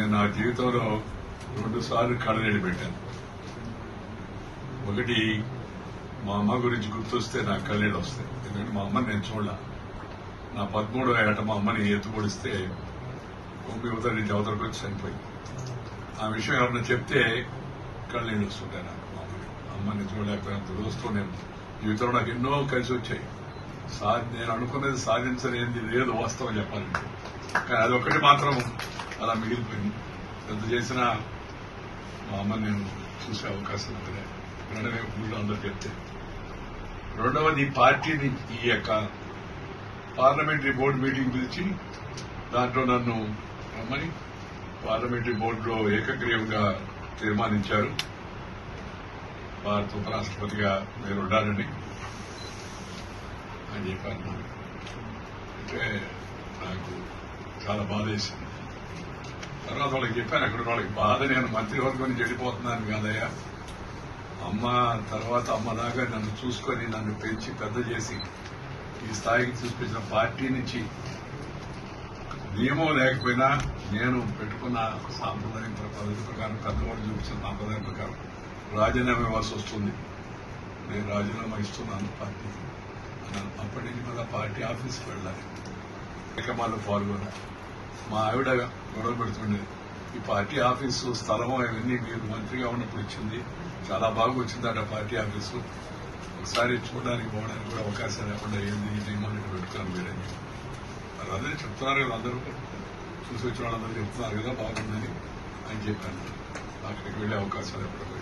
నేను నా జీవితంలో రెండు సార్లు కళ్ళనీళ్ళు పెట్టాను. ఒకటి మా అమ్మ గురించి గుర్తొస్తే నాకు కళ్ళీళ్ళు వస్తాయి. ఎందుకంటే మా అమ్మని నేను చూడాల. నా పదమూడో ఏట మా అమ్మని ఎత్తుపొడిస్తే కొమ్మి యువత నుంచి అవతలకు వచ్చి చనిపోయింది ఆ విషయం ఎవరన్నా చెప్తే కళ్ళీళ్ళు వస్తుంటాయి నాకు మా అమ్మని అమ్మని చూడలేకపోయినా. దురదృష్టం నేను జీవితంలో నాకు ఎన్నో కలిసి వచ్చాయి. సా నేను అనుకున్నది సాధించలేనిది లేదు వాస్తవం చెప్పాలంటే. కానీ అది ఒకటి మాత్రం అలా మిగిలిపోయింది ఎంత చేసినా మా అమ్మ నేను చూసే అవకాశం ఉంటుంది. వెంటనే ఊళ్ళో అందరూ చెప్తే. రెండవది పార్టీని ఈ యొక్క పార్లమెంటరీ బోర్డు మీటింగ్ పిలిచి దాంట్లో నన్ను రమ్మని పార్లమెంటరీ బోర్డులో ఏకగ్రీవంగా తీర్మానించారు. భారత ఉపరాష్ట్రపతిగా మీరు ఉండాలని అని చెప్పాను. అంటే నాకు చాలా బాధ వేసింది తర్వాత వాళ్ళకి చెప్పాను అక్కడ వాళ్ళకి బాధ నేను మంత్రివర్గం నుంచి వెళ్ళిపోతున్నాను కాదయ్యా. అమ్మ తర్వాత అమ్మ దాకా నన్ను చూసుకొని నన్ను పెంచి పెద్ద చేసి ఈ స్థాయికి తీసుకొచ్చిన పార్టీ నుంచి నియమం లేకపోయినా నేను పెట్టుకున్న సాంప్రదాయం పద్ధతి ప్రకారం పెద్దవాళ్ళు చూపించిన సాంప్రదాయం ప్రకారం రాజీనామా ఇవ్వాల్సి వస్తుంది. నేను రాజీనామా ఇస్తున్నాను పార్టీకి అప్పటి నుంచి మళ్ళీ పార్టీ ఆఫీస్కి వెళ్ళాలి. ఇక మళ్ళీ పాల్గొన్నా మా ఆవిడ గొడవ పెడుతుండేది ఈ పార్టీ ఆఫీసు స్థలం అవన్నీ మీరు మంత్రిగా ఉన్నప్పుడు ఇచ్చింది. చాలా బాగా వచ్చిందట పార్టీ ఆఫీసు. ఒకసారి చూడడానికి పోవడానికి కూడా అవకాశం లేకుండా ఏంది ఈ నియమాన్ని పెడుతున్నారు మీరని మరి అదే చెప్తున్నారు కదా అందరూ చూసి వచ్చిన వాళ్ళందరూ చెప్తున్నారు కదా బాగుందని అని చెప్పాను. అక్కడికి వెళ్ళే అవకాశాలు ఎప్పుడు